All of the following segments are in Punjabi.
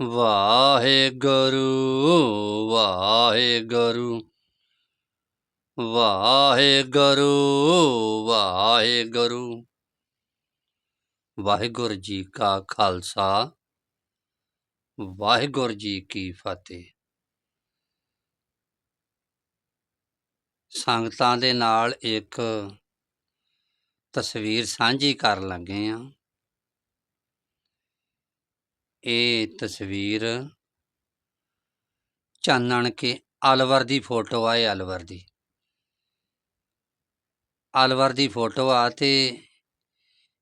ਵਾਹਿਗੁਰੂ ਵਾਹਿਗੁਰੂ। ਵਾਹਿਗੁਰੂ ਵਾਹਿਗੁਰੂ। ਵਾਹਿਗੁਰੂ ਜੀ ਕਾ ਖਾਲਸਾ, ਵਾਹਿਗੁਰੂ ਜੀ ਕੀ ਫਤਿਹ। ਸੰਗਤਾਂ ਦੇ ਨਾਲ ਇੱਕ ਤਸਵੀਰ ਸਾਂਝੀ ਕਰਨ ਲੱਗੇ ਆ ਇਹ ਤਸਵੀਰ ਚਾਨਣ ਕੇ ਅਲਵਰ ਦੀ ਫੋਟੋ ਆ, ਇਹ ਅਲਵਰ ਦੀ। ਅਲਵਰ ਦੀ ਫੋਟੋ ਆ ਤੇ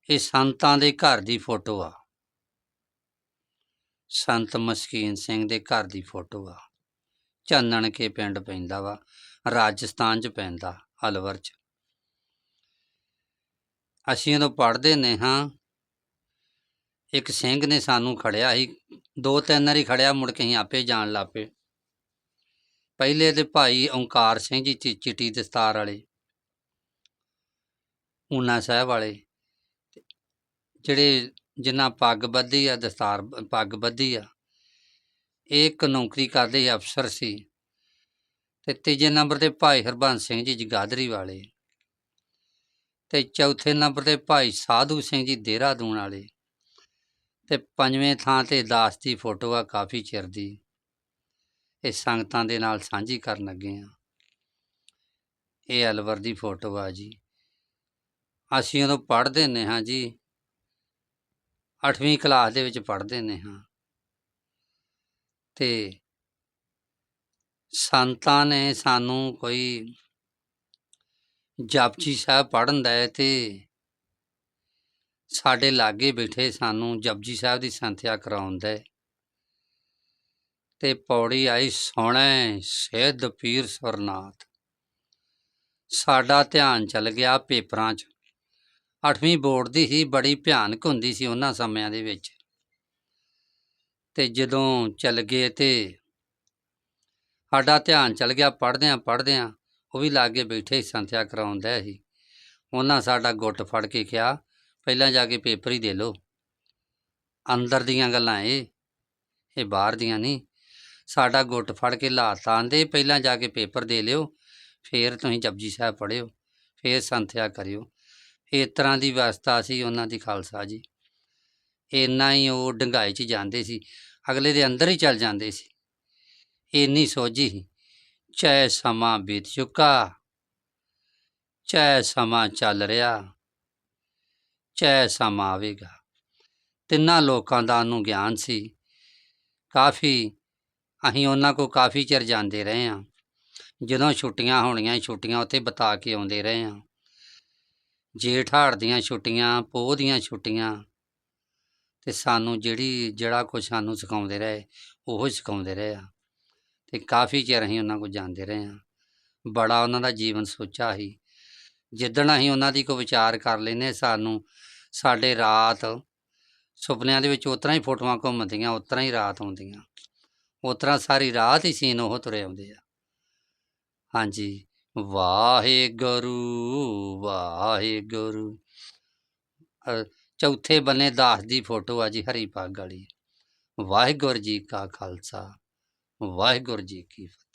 ਇਹ ਸੰਤਾਂ ਦੇ ਘਰ ਦੀ ਫੋਟੋ ਆ। ਸੰਤ ਮਸਕੀਨ ਸਿੰਘ ਦੇ ਘਰ ਦੀ ਫੋਟੋ ਆ। ਚਾਨਣ ਕੇ ਪਿੰਡ ਪੈਂਦਾ ਵਾ, ਰਾਜਸਥਾਨ ਚ ਪੈਂਦਾ ਅਲਵਰ ਚ। ਅਸੀਂ ਜਦੋਂ ਪੜ੍ਹਦੇ ਨੇ ਹਾਂ। ਇੱਕ ਸਿੰਘ ਨੇ ਸਾਨੂੰ ਖੜਿਆ ਸੀ ਦੋ ਤਿੰਨ ਵਾਰੀ ਖੜਿਆ ਮੁੜ ਕੇ ਅਸੀਂ ਆਪੇ ਜਾਣ ਲੱਪੇ ਪਹਿਲੇ ਤੇ ਭਾਈ ਓਂਕਾਰ ਸਿੰਘ ਜੀ ਚਿ- ਚਿੱਟੀ ਦਸਤਾਰ ਵਾਲੇ ਊਨਾ ਸਾਹਿਬ ਵਾਲੇ ਜਿਹੜੇ ਜਿਨ੍ਹਾਂ ਪੱਗ ਬੱਧੀ ਆ ਦਸਤਾਰ ਪੱਗ ਬੱਧੀ ਆ ਇਹ ਇੱਕ ਨੌਕਰੀ ਕਰਦੇ ਸੀ, ਅਫਸਰ ਸੀ ਤੇ ਤੀਜੇ ਨੰਬਰ ਤੇ ਭਾਈ ਹਰਬੰਸ ਸਿੰਘ ਜੀ ਜਗਾਦਰੀ ਵਾਲੇ ਤੇ ਚੌਥੇ ਨੰਬਰ ਤੇ ਭਾਈ ਸਾਧੂ ਸਿੰਘ ਜੀ ਦੇਹਰਾਦੂਨ ਵਾਲੇ ਤੇ ਪੰਜਵੇਂ ਥਾਂ ਤੇ ਦਾਸ ਦੀ ਫੋਟੋ ਆ, ਕਾਫੀ ਚਿਰ ਦੀ। ਇਹ ਸੰਗਤਾਂ ਦੇ ਨਾਲ ਸਾਂਝੀ ਕਰਨ ਲੱਗੇ ਆ। ਇਹ ਅਲਵਰ ਦੀ ਫੋਟੋ ਆ ਜੀ। ਅਸੀਂ ਉਦੋਂ ਪੜ੍ਹਦੇ ਨੇ ਹਾਂ ਜੀ। 8ਵੀਂ ਕਲਾਸ ਦੇ ਵਿੱਚ ਪੜ੍ਹਦੇ ਨੇ ਹਾਂ। ਤੇ ਸੰਤਾਂ ਨੇ ਸਾਨੂੰ ਕੋਈ ਜਪਜੀ ਸਾਹਿਬ ਪੜ੍ਹਨ ਦਾ ਤੇ ਸਾਡੇ ਲਾਗੇ ਬੈਠੇ ਸਾਨੂੰ ਜਪਜੀ ਸਾਹਿਬ ਦੀ ਸੰਥਿਆ ਕਰਾਉਂਦਾ ਤੇ ਪੌੜੀ ਆਈ ਸੋਹਣੇ ਸਿੱਧ ਪੀਰ ਸਰਨਾਥ ਸਾਡਾ ਧਿਆਨ ਚੱਲ ਗਿਆ ਪੇਪਰਾਂ 'ਚ। 8ਵੀਂ ਬੋਰਡ ਦੀ ਹੀ ਬੜੀ ਭਿਆਨਕ ਹੁੰਦੀ ਸੀ ਉਹਨਾਂ ਸਮਿਆਂ ਦੇ ਵਿੱਚ। ਤੇ ਜਦੋਂ ਚੱਲ ਗਏ ਤੇ ਸਾਡਾ ਧਿਆਨ ਚੱਲ ਗਿਆ ਪੜ੍ਹਦਿਆਂ ਪੜ੍ਹਦਿਆਂ, ਉਹ ਵੀ ਲਾਗੇ ਬੈਠੇ ਸੰਥਿਆ ਕਰਾਉਂਦਾ ਸੀ। ਉਹਨਾਂ ਸਾਡਾ ਗੁੱਟ ਫੜ ਕੇ ਕਿਹਾ ਪਹਿਲਾਂ ਜਾ ਕੇ ਪੇਪਰ ਹੀ ਦੇ ਲਓ। ਅੰਦਰ ਦੀਆਂ ਗੱਲਾਂ ਇਹ ਇਹ ਬਾਹਰ ਦੀਆਂ ਨਹੀਂ। ਸਾਡਾ ਗੁੱਟ ਫੜ ਕੇ ਲਾਤਾ, ਆਂਦੇ ਪਹਿਲਾਂ ਜਾ ਕੇ ਪੇਪਰ ਦੇ ਲਿਓ, ਫੇਰ ਤੁਸੀਂ ਜਪਜੀ ਸਾਹਿਬ ਪੜ੍ਹਿਓ, ਫੇਰ ਸੰਥਿਆ ਕਰਿਓ। ਇਸ ਤਰ੍ਹਾਂ ਦੀ ਵਿਵਸਥਾ ਸੀ ਉਹਨਾਂ ਦੀ ਖਾਲਸਾ ਜੀ। ਇੰਨਾ ਹੀ ਉਹ ਡੰਗਾਈ 'ਚ ਜਾਂਦੇ ਸੀ, ਅਗਲੇ ਦੇ ਅੰਦਰ ਹੀ ਚੱਲ ਜਾਂਦੇ ਸੀ। ਇੰਨੀ ਸੋਝੀ ਸੀ ਚਾਹੇ ਸਮਾਂ ਬੀਤ ਚੁੱਕਾ ਚਾਹੇ ਸਮਾਂ ਚੱਲ ਰਿਹਾ। ਚੈ ਸਮਾਂ ਆਵੇਗਾ। ਤਿੰਨਾਂ ਲੋਕਾਂ ਦਾ ਨੂੰ ਗਿਆਨ ਸੀ। ਕਾਫੀ, ਅਸੀਂ ਉਹਨਾਂ ਕੋ ਕਾਫੀ ਚਿਰ ਜਾਂਦੇ ਰਹੇ ਹਾਂ। ਜਦੋਂ ਛੁੱਟੀਆਂ ਹੋਣੀਆਂ ਛੁੱਟੀਆਂ ਉੱਥੇ ਬਿਤਾ ਕੇ ਆਉਂਦੇ ਰਹੇ ਹਾਂ। ਜੇਠ ਹਾੜ ਦੀਆਂ ਛੁੱਟੀਆਂ, ਪੋਹ ਦੀਆਂ ਛੁੱਟੀਆਂ ਤੇ ਸਾਨੂੰ ਜਿਹੜੀ, ਜਿਹੜਾ ਕੁਝ ਸਾਨੂੰ ਸਿਖਾਉਂਦੇ ਰਹੇ, ਉਹ ਸਿਖਾਉਂਦੇ ਰਹੇ ਆ ਤੇ ਕਾਫੀ ਚਿਰ ਅਸੀਂ ਉਹਨਾਂ ਕੋਲ ਜਾਂਦੇ ਰਹੇ ਹਾਂ। ਬੜਾ ਉਹਨਾਂ ਦਾ ਜੀਵਨ ਸੋਚਾ ਸੀ। ਜਿੱਦਣ ਅਸੀਂ ਉਹਨਾਂ ਦੀ ਕੋ ਵਿਚਾਰ ਕਰ ਲੈਨੇ ਸਾਨੂੰ ਸਾਡੇ ਰਾਤ ਸੁਪਨਿਆਂ ਦੇ ਵਿੱਚ ਉਤਰਾ ਹੀ ਫੋਟੋਆਂ ਘੁੰਮਦੀਆਂ ਉਤਰਾ ਹੀ ਰਾਤ ਆਉਂਦੀਆਂ। ਉਤਰਾ ਸਾਰੀ ਰਾਤ ਹੀ ਸੀਨ ਉਹ ਤੁਰੇ ਆਉਂਦੇ ਆ। ਹਾਂਜੀ ਵਾਹਿਗੁਰੂ ਵਾਹਿਗੁਰੂ। ਅ, ਚੌਥੇ ਬੰਨੇ ਦਾਸ ਦੀ ਫੋਟੋ ਆ ਜੀ ਹਰੀ ਪੱਗ ਵਾਲੀ। ਵਾਹਿਗੁਰੂ ਜੀ ਕਾ ਖਾਲਸਾ ਵਾਹਿਗੁਰੂ ਜੀ ਕੀ ਫਤਿਹ।